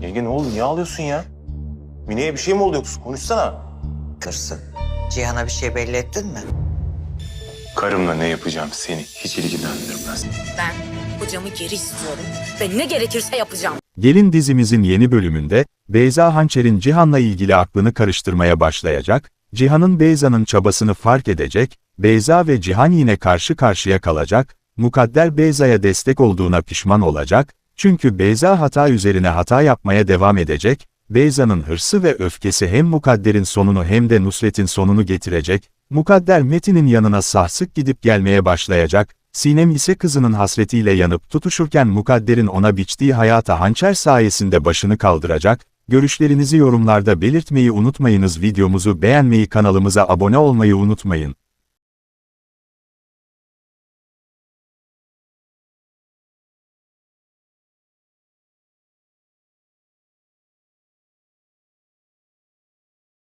Yenge ne oldu? Niye ağlıyorsun ya? Mine'ye bir şey mi oldu yoksa? Konuşsana. Kırsın. Cihan'a bir şey belli ettin mi? Karımla ne yapacağım seni hiç ilgilendirmez. Ben kocamı geri istiyorum ve ne gerekirse yapacağım. Gelin dizimizin yeni bölümünde, Beyza Hançer'in Cihan'la ilgili aklını karıştırmaya başlayacak, Cihan'ın Beyza'nın çabasını fark edecek, Beyza ve Cihan yine karşı karşıya kalacak, Mukadder Beyza'ya destek olduğuna pişman olacak, çünkü Beyza hata üzerine hata yapmaya devam edecek, Beyza'nın hırsı ve öfkesi hem Mukadder'in sonunu hem de Nusret'in sonunu getirecek, Mukadder Metin'in yanına sahsık gidip gelmeye başlayacak, Sinem ise kızının hasretiyle yanıp tutuşurken Mukadder'in ona biçtiği hayata hançer sayesinde başını kaldıracak, görüşlerinizi yorumlarda belirtmeyi unutmayınız videomuzu beğenmeyi kanalımıza abone olmayı unutmayın.